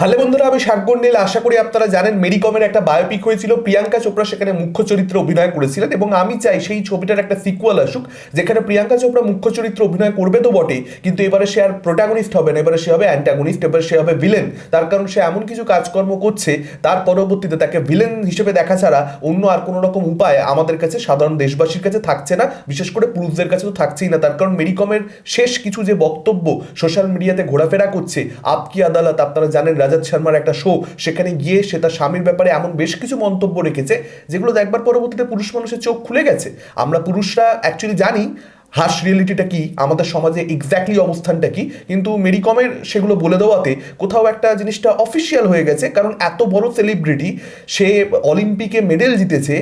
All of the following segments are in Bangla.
হ্যালো বন্ধুরা, আমি সাগর নীল। আশা করি আপনারা জানেন, মেরিকমের একটা বায়োপিক হয়েছিল। প্রিয়াঙ্কা চোপড়া সেখানে মুখ্য চরিত্রে অভিনয় করেছিলেন এবং আমি চাই সেই ছবিটার একটা সিকুয়াল আসুক, যেখানে প্রিয়াঙ্কা চোপড়া মুখ্য চরিত্রে অভিনয় করবে তো বটে কিন্তু এবারে সে আর প্রোটাগনিস্ট হবে না, এবারে সে হবে অ্যান্টাগনিস্ট এবারে সে হবে ভিলেন তার কারণ সে এমন কিছু কাজকর্ম করছে, তার পরবর্তীতে তাকে ভিলেন হিসেবে দেখা ছাড়া অন্য আর কোনো রকম উপায় আমাদের কাছে সাধারণ দেশবাসীর কাছে থাকছে না, বিশেষ করে পুরুষদের কাছে তো থাকছেই না। তার কারণ মেরিকমের শেষ কিছু যে বক্তব্য সোশ্যাল মিডিয়াতে ঘোরাফেরা করছে, আপ কি আদালত, আপনারা জানেন রাজাত শর্মার একটা শো সেখানে গিয়ে সে তার স্বামীর ব্যাপারে এমন বেশ কিছু মন্তব্য রেখেছে, যেগুলো দেখবার পরবর্তীতে পুরুষ মানুষের চোখ খুলে গেছে। আমরা পুরুষরা অ্যাকচুয়ালি জানি হাস রিয়েলিটিটা কি, আমাদের সমাজে এক্স্যাক্টলি অবস্থানটা কি, কিন্তু মেরিকমের সেগুলো বলে দেওয়াতে কোথাও একটা জিনিসটা অফিসিয়াল হয়ে গেছে, কারণ এত বড় সেলিব্রিটি সে অলিম্পিকে মেডেল জিতেছে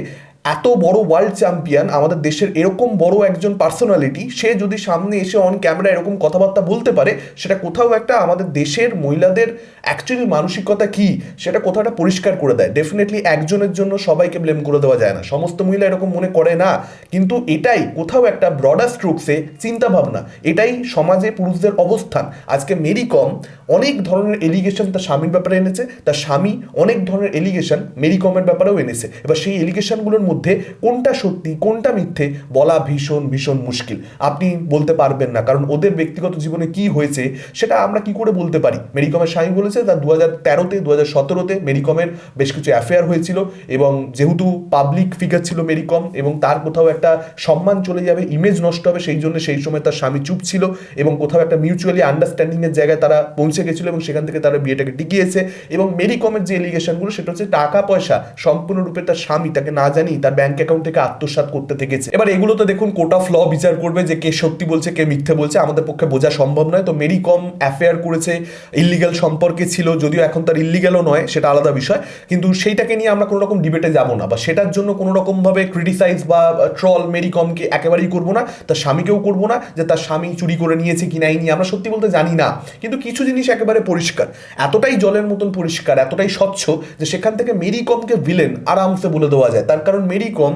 এত বড় ওয়ার্ল্ড চ্যাম্পিয়ন আমাদের দেশের এরকম বড় একজন পার্সোনালিটি সে যদি সামনে এসে অন ক্যামেরা এরকম কথাবার্তা বলতে পারে, সেটা কোথাও একটা আমাদের দেশের মহিলাদের অ্যাকচুয়ালি মানসিকতা কি, সেটা কোথাও একটা পরিষ্কার করে দেয়। ডেফিনেটলি একজনের জন্য সবাইকে ব্লেম করে দেওয়া যায় না। সমস্ত মহিলা এরকম মনে করে না। কিন্তু এটাই কোথাও একটা ব্রডার স্ট্রোকসে চিন্তা ভাবনা। এটাই সমাজে পুরুষদের অবস্থান। আজকে মেরি কম অনেক ধরনের এলিগেশন তার স্বামীর ব্যাপারে এনেছে। তার স্বামী অনেক ধরনের এলিগেশন মেরি কমের ব্যাপারেও এনেছে। এবার সেই এলিগেশনগুলোর মধ্যে কোনটা সত্যি, কোনটা মিথ্যে বলা ভীষণ ভীষণ মুশকিল। আপনি বলতে পারবেন না, কারণ ওদের ব্যক্তিগত জীবনে কি হয়েছে সেটা আমরা কি করে বলতে পারি? মেরিকমের স্বামী বলেছে তার দু হাজার তেরোতে দু হাজার সতেরোতে মেরিকমের বেশ কিছু অ্যাফেয়ার হয়েছিল এবং যেহেতু পাবলিক ফিগার ছিল মেরিকম এবং তার কোথাও একটা সম্মান চলে যাবে ইমেজ নষ্ট হবে, সেই জন্য সেই সময় তার স্বামী চুপ ছিল এবং কোথাও একটা মিউচুয়ালি আন্ডারস্ট্যান্ডিংয়ের জায়গায় তারা পৌঁছে গেছিল এবং সেখান থেকে তারা বিয়েটাকে টিকিয়েছে এবং মেরিকমের যে এলিগেশনগুলো সেটা হচ্ছে টাকা পয়সা সম্পূর্ণরূপে তার স্বামী, তাকে না জানি তার ব্যাংক অ্যাকাউন্ট থেকে আত্মসাৎ করতে থেকেছে। এবার এগুলো তো দেখুন কোর্ট অফ ল বিচার করবে যে কে সত্যি বলছে, কে মিথ্যে বলছে, আমাদের পক্ষে বোঝা সম্ভব নয়। তো মেরি কম অ্যাফেয়ার করেছে ইলিগাল সম্পর্কে ছিল, যদিও এখন তার ইলিগালও নয়, সেটা আলাদা বিষয়। কিন্তু সেইটাকে নিয়ে আমরা কোনো রকম ডিবেটে যাব না, বা সেটার জন্য কোনো রকমভাবে ক্রিটিসাইজ বা ট্রল মেরি কমকে একেবারেই করব না, তার স্বামীকেও করব না, যে তার স্বামী চুরি করে নিয়েছে কি নাই নিয়ে, আমরা সত্যি বলতে জানি না। কিন্তু কিছু জিনিস একেবারে পরিষ্কার, এতটাই জলের মতন পরিষ্কার, এতটাই স্বচ্ছ, যে সেখান থেকে মেরি কমকে ভিলেন আরামসে বলে দেওয়া যায়। তার কারণ মেরি কম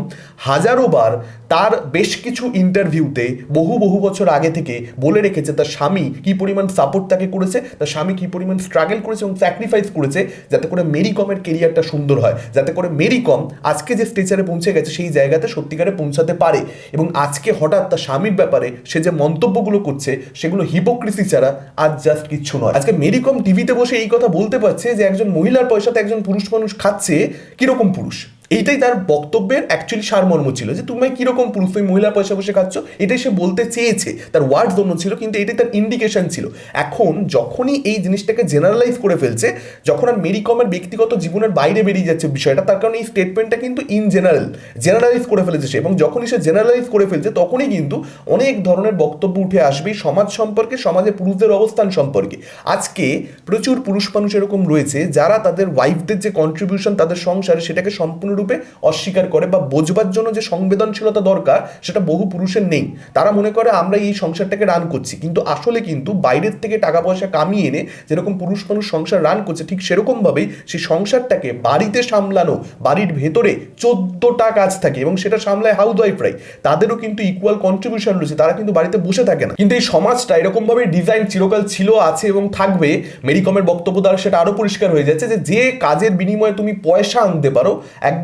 হাজারো বার তার বেশ কিছু ইন্টারভিউতে বহু বহু বছর আগে থেকে বলে রেখেছে তার স্বামী কি পরিমাণ সাপোর্ট তাকে করেছে, তার স্বামী কি পরিমাণ স্ট্রাগল করেছে এবং স্যাক্রিফাইস করেছে যাতে করে মেরি কমের কেরিয়ারটা সুন্দর হয়, যাতে করে মেরি কম আজকে যে স্টেচারে পৌঁছে গেছে সেই জায়গাতে সত্যিকারে পৌঁছাতে পারে এবং আজকে হঠাৎ তার স্বামীর ব্যাপারে সে যে মন্তব্যগুলো করছে সেগুলো হিপোক্রিসি ছাড়া আজ জাস্ট কিচ্ছু নয়। আজকে মেরি কম টিভিতে বসে এই কথা বলতে পারছে যে একজন মহিলার পয়সাতে একজন পুরুষ মানুষ খাচ্ছে, কীরকম পুরুষ? এইটাই তার বক্তব্যের অ্যাকচুয়ালি সারমর্ম ছিল যে, তুমি কীরকম পুরুষ তুমি মহিলার পয়সা বসে খাচ্ছ? এটাই সে বলতে চেয়েছে। তার ওয়ার্ডস অন্য ছিল, কিন্তু এটাই তার ইন্ডিকেশন ছিল। এখন যখনই এই জিনিসটাকে জেনারেলাইজ করে ফেলছে, যখন আর মেরি কমের ব্যক্তিগত জীবনের বাইরে বেরিয়ে যাচ্ছে বিষয়টা, তার কারণে এই স্টেটমেন্টটা কিন্তু ইন জেনারেল জেনারেলাইজ করে ফেলেছে সে। এবং যখনই সে জেনারেলাইজ করে ফেলছে, তখনই কিন্তু অনেক ধরনের বক্তব্য উঠে আসবে সমাজ সম্পর্কে, সমাজে পুরুষদের অবস্থান সম্পর্কে। আজকে প্রচুর পুরুষ মানুষ এরকম রয়েছে, যারা তাদের ওয়াইফদের যে কন্ট্রিবিউশন তাদের সংসারে সেটাকে সম্পূর্ণরূপে অস্বীকার করে বা বোঝবার জন্য যে সংবেদনশীলতা দরকার, সেটা বহু পুরুষের নেই। তারা মনে করে, আমরা এই সংসারটাকে রান করছি। কিন্তু আসলে কিন্তু বাইরের থেকে টাকা পয়সা কামিয়ে এনে যেরকম পুরুষ মানুষ সংসার রান করছে, ঠিক সেরকমভাবেই সেই সংসারটাকে বাড়িতে সামলানো, বাড়ির ভেতরে চোদ্দটা কাজ থাকে এবং সেটা সামলায় হাউস ওয়াইফরাই তাদেরও কিন্তু ইকুয়াল কন্ট্রিবিউশন রয়েছে, তারা কিন্তু বাড়িতে বসে থাকে না। কিন্তু এই সমাজটা এরকমভাবে ডিজাইন চিরকাল ছিল, আছে এবং থাকবে। মেরিকমের বক্তব্য দ্বারা সেটা আরও পরিষ্কার হয়ে যাচ্ছে যে যে কাজের বিনিময়ে তুমি পয়সা আনতে পারো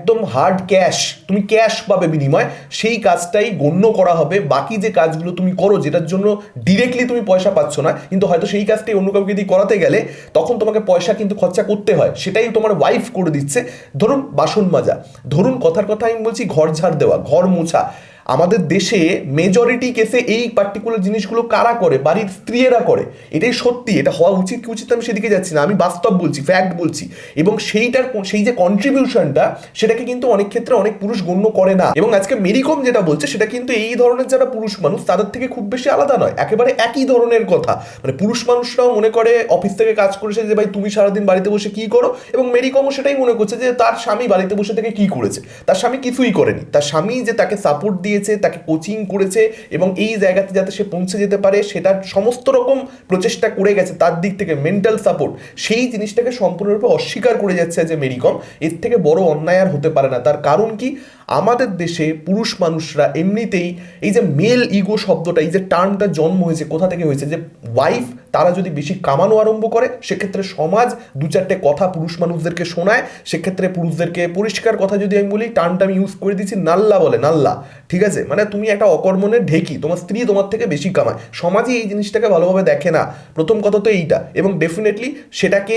একদম হার্ড ক্যাশ তুমি ক্যাশ পাবে বিনিময়, সেই কাজটাই গণ্য করা হবে। বাকি যে কাজগুলো তুমি করো, যেটার জন্য ডিরেক্টলি তুমি পয়সা পাচ্ছ না, কিন্তু হয়তো সেই কাজটাই অন্য কাউকে যদি করাতে গেলে, তখন তোমাকে পয়সা কিন্তু খরচা করতে হয়। সেটাই তোমার ওয়াইফ করে দিচ্ছে। ধরুন বাসন মাজা। ধরুন কথার কথা আমি বলছি, ঘর ঝাড় দেওয়া, ঘর মোছা। আমাদের দেশে মেজরিটি কেসে এই পার্টিকুলার জিনিসগুলো কারা করে? বাড়ির স্ত্রীরা করে। এটাই সত্যি, এটা হওয়া উচিত কি উচিত আমি সেদিকে যাচ্ছি না। আমি বাস্তব বলছি ফ্যাক্ট বলছি। এবং সেইটার সেই যে কন্ট্রিবিউশনটা সেটাকে কিন্তু অনেক ক্ষেত্রে অনেক পুরুষ গণ্য করে না। এবং আজকে মেরিকম যেটা বলছে, সেটা কিন্তু এই ধরনের যারা পুরুষ মানুষ, তাদের থেকে খুব বেশি আলাদা নয়। একেবারে একই ধরনের কথা। মানে পুরুষ মানুষরাও মনে করে অফিস থেকে কাজ করেছে যে, ভাই, তুমি সারাদিন বাড়িতে বসে কি করো? এবং মেরিকমও সেটাই মনে করছে যে, তার স্বামী বাড়িতে বসে থেকে কি করেছে? তার স্বামী কিছুই করেনি। তার স্বামী যে তাকে সাপোর্ট দিয়ে দিয়েছে, তাকে কোচিং করেছে এবং এই জায়গাতে যাতে সে পৌঁছে যেতে পারে সেটার সমস্ত রকম প্রচেষ্টা করে গেছে তার দিক থেকে মেন্টাল সাপোর্ট সেই জিনিসটাকে সম্পূর্ণরূপে অস্বীকার করে যাচ্ছে যে মেরিকম এর থেকে বড় অন্যায় আর হতে পারে না। তার কারণ কি? আমাদের দেশে পুরুষ মানুষরা এমনিতেই এই যে মেল ইগো শব্দটা, এই যে টার্মটা জন্ম হয়েছে, কোথা থেকে হয়েছে, যে ওয়াইফ তারা যদি বেশি কামানো আরম্ভ করে, সেক্ষেত্রে সমাজ দু চারটে কথা পুরুষ মানুষদেরকে শোনায়, সেক্ষেত্রে পুরুষদেরকে পরিষ্কার কথা যদি আমি বলি টার্মটা আমি ইউজ করে দিচ্ছি নাল্লা বলে, নাল্লা, ঠিক আছে? মানে তুমি একটা অকর্মণের ঢেকি, তোমার স্ত্রী তোমার থেকে বেশি কামায়। সমাজে এই জিনিসটাকে ভালোভাবে দেখে না। প্রথম কথা তো এইটা, এবং ডেফিনেটলি সেটাকে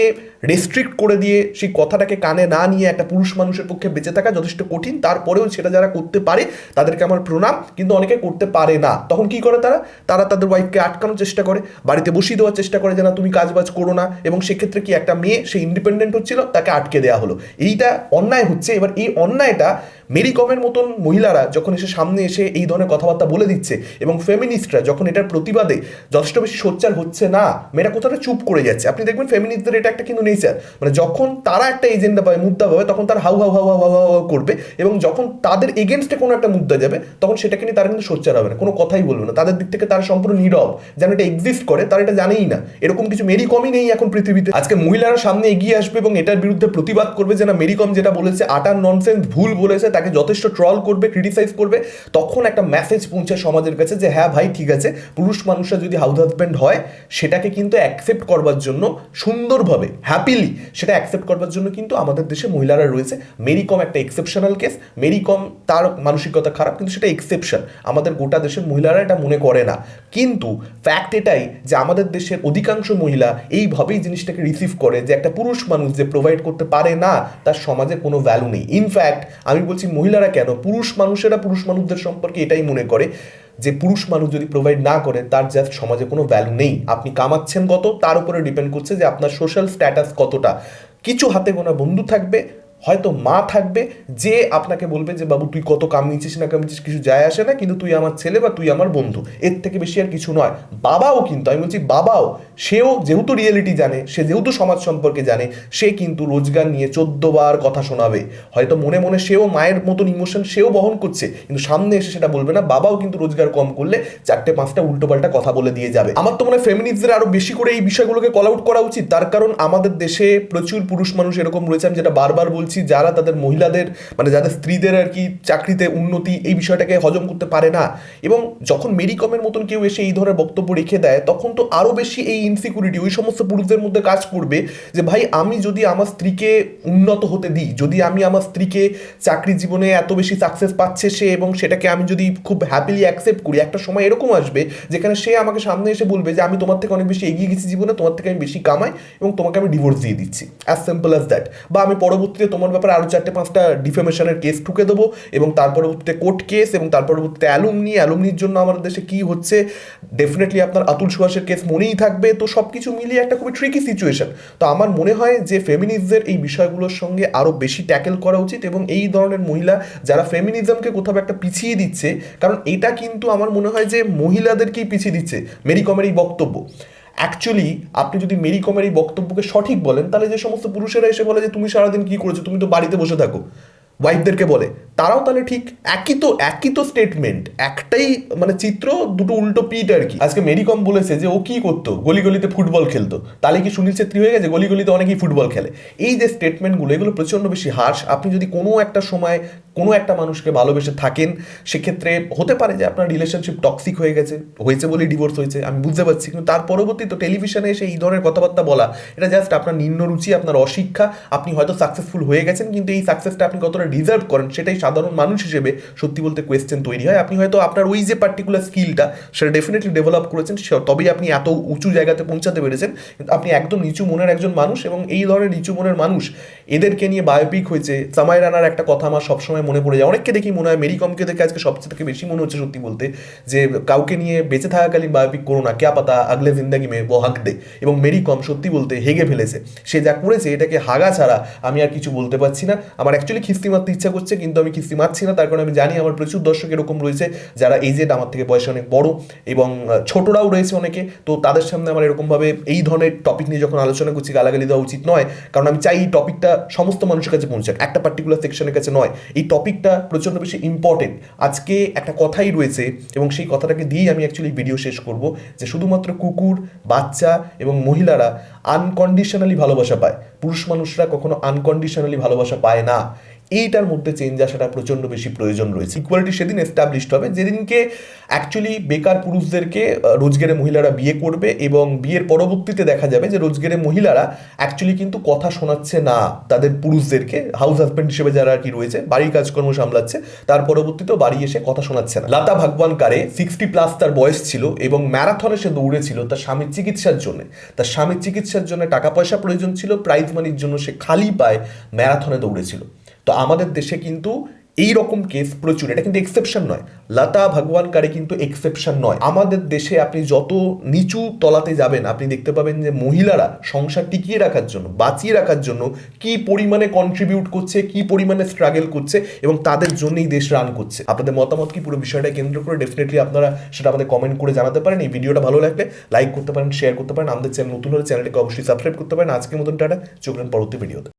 রেস্ট্রিক্ট করে দিয়ে সেই কথাটাকে কানে না নিয়ে একটা পুরুষ মানুষের পক্ষে বেঁচে থাকা যথেষ্ট কঠিন। তারপরেও সেটা যারা করতে পারে, তাদেরকে আমার প্রণাম। কিন্তু অনেকে করতে পারে না। তখন কি করে তারা? তারা তাদের ওয়াইফকে আটকানোর চেষ্টা করে, বাড়িতে বসিয়ে দেওয়ার চেষ্টা করে যে, না, তুমি কাজ বাজ করো না। এবং সেক্ষেত্রে কি একটা মেয়ে, সে ইন্ডিপেন্ডেন্ট হচ্ছিল, তাকে আটকে দেওয়া হলো। এইটা অন্যায় হচ্ছে। এবার এই অন্যায়টা মেরি কমের মতন মহিলারা যখন এসে সামনে এসে এই ধরনের কথাবার্তা বলে দিচ্ছে এবং ফেমিনিস্টরা যখন এটার প্রতিবাদে যথেষ্ট বেশি সোচ্চার হচ্ছে, না মেয়েরা কোথাও চুপ করে যাচ্ছে? আপনি দেখবেন ফেমিনিস্টদের এটা একটা কিন্তু নেচার মানে যখন তারা একটা এজেন্ডা পাবে মুদ্রা পাবে, তখন তারা হাউ হাউ হাউ হাউ হাউ করবে এবং যখন তাদের এগেনস্টে কোনো একটা মুদ্রা যাবে, তখন সেটাকে নিয়ে তারা কিন্তু সোচ্চার হবে না। কোনো কথাই বলবে না। তাদের দিক থেকে তারা সম্পূর্ণ নীরব। যেন এটা এক্সিস্ট করে, তারা এটা জানেই না। এরকম কিছু মেরি কমই নেই এখন পৃথিবীতে। আজকে মহিলারা সামনে এগিয়ে আসবে এবং এটার বিরুদ্ধে প্রতিবাদ করবে। যে না মেরি কম যেটা বলেছে আটার ননসেন্স ভুল বলেছে, তাকে যথেষ্ট ট্রল করবে ক্রিটিসাইজ করবে, তখন একটা মেসেজ পৌঁছে সমাজের কাছে যে হ্যাঁ ভাই, ঠিক আছে। পুরুষ মানুষরা যদি হাউস হাজব্যান্ড হয়, সেটাকে কিন্তু অ্যাকসেপ্ট করবার জন্য সুন্দরভাবে হ্যাপিলি সেটা অ্যাকসেপ্ট করবার জন্য কিন্তু আমাদের দেশে মহিলারা রয়েছে। মেরি কম একটা এক্সেপশনাল কেস মেরি কম, তার মানসিকতা খারাপ, কিন্তু সেটা এক্সেপশন আমাদের গোটা দেশের মহিলারা এটা মনে করে না। কিন্তু ফ্যাক্ট এটাই যে আমাদের দেশের অধিকাংশ মহিলা এইভাবেই জিনিসটাকে রিসিভ করে যে একটা পুরুষ মানুষ যে প্রোভাইড করতে পারে না, তার সমাজে কোনো ভ্যালু নেই। ইনফ্যাক্ট আমি বলছি মহিলারা কেন? পুরুষ মানুষেরা পুরুষ মানুষদের সম্পর্কে এটাই মনে করে যে পুরুষ মানুষ যদি প্রোভাইড না করে, তার জাস্ট সমাজে কোনো ভ্যালু নেই। আপনি কামাচ্ছেন কত, তার উপরে ডিপেন্ড করছে যে আপনার সোশ্যাল স্ট্যাটাস কতটা। কিছু হাতে গোনা বন্ধু থাকবে হয়তো মা থাকবে যে আপনাকে বলবে যে, বাবু, তুই কত কামিয়েছিস না কামিয়েছিস, কিছু যায় আসে না, কিন্তু তুই আমার ছেলে বা তুই আমার বন্ধু। এর থেকে বেশি আর কিছু নয়। বাবাও কিন্তু, আমি বলছি বাবাও, সেও যেহেতু রিয়েলিটি জানে, সে যেহেতু সমাজ সম্পর্কে জানে, সে কিন্তু রোজগার নিয়ে চোদ্দ বার কথা শোনাবে। হয়তো মনে মনে সেও মায়ের মতন ইমোশন সেও বহন করছে, কিন্তু সামনে এসে সেটা বলবে না। বাবাও কিন্তু রোজগার কম করলে চারটে পাঁচটা উল্টোপাল্টা কথা বলে দিয়ে যাবে। আমার তো মনে হয় ফেমিনিস্টদের আরও বেশি করে এই বিষয়গুলোকে কল আউট করা উচিত। তার কারণ আমাদের দেশে প্রচুর পুরুষ মানুষ এরকম রয়েছে, আমি যেটা বারবার বলছি যারা তাদের মহিলাদের মানে যাদের স্ত্রীদের আর কি চাকরিতে উন্নতি এই বিষয়টাকে হজম করতে পারে না, এবং যখন মেরি কমের মতন কেউ এসে এই ধরনের বক্তব্য রেখে দেয়, তখন তো আরও বেশি এই ইনসিকিউরিটি ওই সমস্ত পুরুষদের মধ্যে কাজ করবে যে, ভাই, আমি যদি আমার স্ত্রীকে উন্নত হতে দিই, যদি আমি আমার স্ত্রীকে চাকরি জীবনে এত বেশি সাকসেস পাচ্ছে সে, এবং সেটাকে আমি যদি খুব হ্যাপিলি অ্যাকসেপ্ট করি, একটা সময় এরকম আসবে, যেখানে সে আমাকে সামনে এসে বলবে যে, আমি তোমার থেকে অনেক বেশি এগিয়ে গেছি জীবনে, তোমার থেকে আমি বেশি কামাই, এবং তোমাকে আমি ডিভোর্স দিয়ে দিচ্ছি। অ্যাজ সিম্পল অ্যাজ দ্যাট বা আমি পরবর্তীতে তোমার ব্যাপারে আরও চারটে পাঁচটা ডিফেমেশনের কেস ঠুকে দেবো এবং তার পরবর্তীতে কোর্ট কেস এবং তার পরবর্তীতে অ্যালুমনি অ্যালুমনির জন্য আমাদের দেশে কি হচ্ছে ডেফিনেটলি আপনার আতুল সুভাষের কেস মনেই থাকবে। তো সব কিছু মিলিয়ে একটা খুবই ট্রিকি সিচুয়েশন তো আমার মনে হয় যে ফেমিনিজদের এই বিষয়গুলোর সঙ্গে আরও বেশি ট্যাকেল করা উচিত এবং এই ধরনের মহিলা যারা ফেমিনিজমকে কোথাও একটা পিছিয়ে দিচ্ছে, কারণ এটা কিন্তু আমার মনে হয় যে মহিলাদেরকেই পিছিয়ে দিচ্ছে। মেরি কমের এই বক্তব্য। অ্যাকচুয়ালি আপনি যদি মেরি কমের এই বক্তব্যকে সঠিক বলেন, তাহলে যে সমস্ত পুরুষেরা এসে বলে যে, তুমি সারাদিন কি করেছ? তুমি তো বাড়িতে বসে থাকো। ওয়াইফদেরকে বলে। তারাও তাহলে ঠিক একই তো একই তো স্টেটমেন্ট একটাই মানে চিত্র, দুটো উল্টো পিট আর কি। আজকে মেরি কম বলেছে যে, ও কি করতো? গলি গলিতে ফুটবল খেলতো। তাহলে কি সুনীল ছেত্রী হয়ে গেছে? গলি গলিতে অনেকেই ফুটবল খেলে। এই যে স্টেটমেন্টগুলো এগুলো প্রচণ্ড বেশি হার্শ আপনি যদি কোনো একটা সময় কোনো একটা মানুষকে ভালোবেসে থাকেন, সেক্ষেত্রে হতে পারে যে আপনার রিলেশনশিপ টক্সিক হয়ে গেছে, হয়েছে বলেই ডিভোর্স হয়েছে, আমি বুঝতে পারছি, কিন্তু তার পরবর্তী তো টেলিভিশনে এসে এই ধরনের কথাবার্তা বলা, এটা জাস্ট আপনার নিম্ন রুচি, আপনার অশিক্ষা, আপনি হয়তো সাকসেসফুল হয়ে গেছেন, কিন্তু এই সাকসেসটা আপনি কতটা ডিজার্ভ করেন, সেটাই সাধারণ মানুষ হিসেবে সত্যি বলতে কোয়েশ্চেন তৈরি হয়। আপনি হয়তো আপনার ওই যে পার্টিকুলার স্কিলটা সেটা ডেফিনেটলি ডেভেলপ করেছেন তবেই আপনি এত উঁচু জায়গাতে পৌঁছাতে পেরেছেন আপনি একদম নিচু মনের একজন মানুষ এবং এই ধরনের নিচু মনের মানুষ, এদেরকে নিয়ে বায়োপিক হয়েছে সামাই রানার একটা কথা আমার সবসময় মনে পড়ে যায়। অনেককে দেখি মনে হয় মেরি কমকে দেখে আজকে সবচেয়ে থেকে বেশি মনে হচ্ছে সত্যি বলতে, যে কাউকে নিয়ে বেঁচে থাকাকালীন বায়োপিক করো না ক্যা পাতা, আগলে জিন্দাগি মেয়ে ও হাক দে। এবং মেরি কম সত্যি বলতে হেগে ফেলেছে। সে যা করেছে, এটাকে হাগা ছাড়া আমি আর কিছু বলতে পারছি না। আমার অ্যাকচুয়ালি খিস্তি মারতে ইচ্ছা করছে, কিন্তু আমি খিস্তি মারছি না। তার কারণে আমি জানি আমার প্রচুর দর্শক এরকম রয়েছে, যারা এজেড আমার থেকে বয়সে অনেক বড় এবং ছোটরাও রয়েছে অনেকে। তো তাদের সামনে আমার এরকমভাবে এই ধরনের টপিক নিয়ে যখন আলোচনা করছি, গালাগালি দেওয়া উচিত নয়। কারণ আমি চাই এই টপিকটা সমস্ত মানুষের কাছে পৌঁছাক। একটা পার্টিকুলার সেকশনের কাছে নয়। এই টপিকটা প্রচণ্ড বেশি ইম্পর্টেন্ট আজকে একটা কথাই রয়েছে এবং সেই কথাটাকে দিয়েই আমি অ্যাকচুয়ালি ভিডিও শেষ করব যে শুধুমাত্র কুকুর, বাচ্চা এবং মহিলারা আনকন্ডিশনালি ভালোবাসা পায়। পুরুষ মানুষরা কখনো আনকন্ডিশনালি ভালোবাসা পায় না। এইটার মধ্যে চেঞ্জ আসাটা প্রচণ্ড বেশি প্রয়োজন রয়েছে। ইকুয়ালিটি সেদিন এস্টাবলিশড হবে, যেদিনকে অ্যাকচুয়ালি বেকার পুরুষদেরকে রোজগারে মহিলারা বিয়ে করবে এবং বিয়ের পরবর্তীতে দেখা যাবে যে রোজগারে মহিলারা অ্যাকচুয়ালি কিন্তু কথা শোনাচ্ছে না তাদের পুরুষদেরকে। হাউস হাজব্যান্ড হিসেবে যারা আর কি রয়েছে, বাড়ির কাজকর্ম সামলাচ্ছে, তার পরবর্তীতেও বাড়ি এসে কথা শোনাচ্ছে না। লতা ভাগবান কারে সিক্সটি প্লাস তার বয়স ছিল এবং ম্যারাথনে সে দৌড়েছিল তার স্বামীর চিকিৎসার জন্য। তার স্বামীর চিকিৎসার জন্য টাকা পয়সা প্রয়োজন ছিল প্রাইজ মানির জন্য সে খালি পায় ম্যারাথনে দৌড়েছিল। তো আমাদের দেশে কিন্তু এই রকম কেস প্রচুর। এটা কিন্তু এক্সেপশন নয়। লতা ভগবান কারে কিন্তু এক্সেপশন নয়। আমাদের দেশে আপনি যত নিচু তলাতে যাবেন, আপনি দেখতে পাবেন যে মহিলারা সংসার টিকিয়ে রাখার জন্য, বাঁচিয়ে রাখার জন্য কি পরিমাণে কন্ট্রিবিউট করছে, কি পরিমাণে স্ট্রাগল করছে এবং তাদের জন্যই দেশ রান করছে। আপনাদের মতামত কি? পুরো বিষয়টা কেন্দ্র করে ডেফিনেটলি আপনারা সেটা আমাদের কমেন্ট করে জানাতে পারেন। এই ভিডিওটা ভালো লাগলে লাইক করতে পারেন শেয়ার করতে পারেন। আমাদের চ্যানেল নতুন হলে চ্যানেলটিকে অবশ্যই সাবস্ক্রাইব করতে পারেন। আজকের মতন টাটা। চোখ পরবর্তী ভিডিওতে